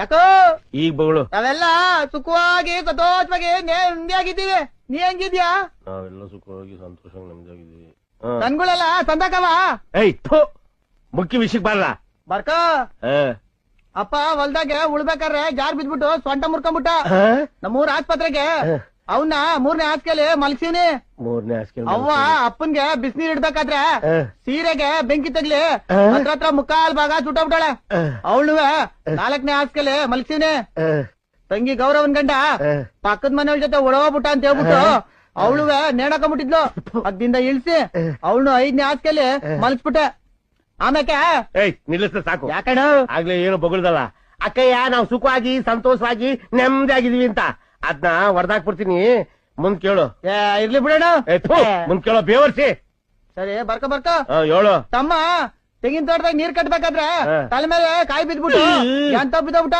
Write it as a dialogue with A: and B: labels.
A: ಯಾಕೋ?
B: ಈಗ ಬಗಳು.
A: ನಾವೆಲ್ಲ ಸುಖವಾಗಿ ಸಂತೋಷವಾಗಿ ನೆಮ್ಮದಿಯಾಗಿದ್ದೀವಿ. ನೀ ಹೆಂಗಿದ್ಯಾ?
B: ನಾವೆಲ್ಲ ಸುಖವಾಗಿ ಸಂತೋಷವಾಗಿ ನೆಮ್ಮದಿಯಾಗಿದ್ದೀವಿ.
A: ನನ್ಗಳೆಲ್ಲ ಸಂದಕವ
B: ಏಯ್ ಥು. ಮುಖ್ಯ ವಿಷಯಕ್ಕೆ ಬರಲ್ಲ
A: ಬರ್ಕ. ಅಪ್ಪ ಹೊಲ್ದಾಗ ಉಳ್ಬೇಕಾದ್ರೆ ಜಾರ್ ಬಿದ್ಬಿಟ್ಟು ಸೊಂಟ ಮುರ್ಕೊಂಬಿಟ್ಟ ನಮ್ಮೂರ ಆಸ್ಪತ್ರೆಗೆ. ಅವನ್ನ ಮೂರನೇ ಹಾಸ್ಗೆಲಿ ಮಲಗ್ಸೀನಿ
B: ಮೂರನೇ ಹಾಸಿಗೆ
A: ಅವ್ವ ಅಪ್ಪನ್ಗೆ ಬಿಸಿನೀರ್ ಇಡ್ಬೇಕಾದ್ರೆ ಸೀರೆಗೆ ಬೆಂಕಿ ತಗ್ಲಿ ಹತ್ರ ಹತ್ರ ಮುಕ್ಕಾಲ್ ಭಾಗ ಸುಟ್ಟೋಗ್ಬಿಟ್ಟಾಳೆ ಅವಳುವೆ ನಾಲ್ಕನೇ ಹಾಸ್ಗೆಲಿ ಮಲಗ್ಸೀನಿ ತಂಗಿ ಗೌರವನ್ ಗಂಡ ಪಕ್ಕದ ಮನೆಯವ್ರ ಜೊತೆ ಒಳಗೋಗ್ಬಿಟ್ಟ ಅಂತ ಹೇಳ್ಬಿಟ್ಟು ಅವಳುವೆ ನೇಣಕೊಂಬಿಟ್ಟಿದ್ಲು ಅದ್ದಿಂದ ಇಳ್ಸಿ ಅವಳು ಐದನೇ ಹಾಸ್ಗೆಲಿ ಮಲಗ್ಸ್ಬಿಟ್ಟೆ ಆಮೇಕೆ
B: ಏಯ್ ನಿಲ್ಲಿಸ್ತ ಸಾಕು.
A: ಯಾಕಣ
B: ಆಗ್ಲೇ ಏನು ಬಗಳ್ದಲ್ಲ. ಅಕ್ಕಯ್ಯ ನಾವು ಸುಖವಾಗಿ ಸಂತೋಷವಾಗಿ ನೆಮ್ಮದಿಯಾಗಿದೀವಿ ಅಂತ. ಅದ್ನ ಹೊಡೆದಾಕ್ಬಿಡ್ತೀನಿ ಮುಂದ್ ಕೇಳು.
A: ಏ, ಇರ್ಲಿ ಬಿಡೋಣ
B: ಏ ಥು, ಮುಂದ್ ಕೇಳೋ ಬೇವರ್ಸಿ.
A: ಸರಿ ಬರ್ಕ ಬರ್ಕ.
B: ಹೇಳು.
A: ತಮ್ಮ ತೆಂಗಿನ ತೋಟದಾಗ ನೀರ್ ಕಟ್ಬೇಕಾದ್ರೆ
B: ಹಾ.
A: ತಲೆ ಮೇಲೆ ಕಾಯಿ ಬಿದ್ಬಿಟ್ಟು ಎಂತ ಬಿದ್ದೋಗ್ಬಿಟ್ಟ?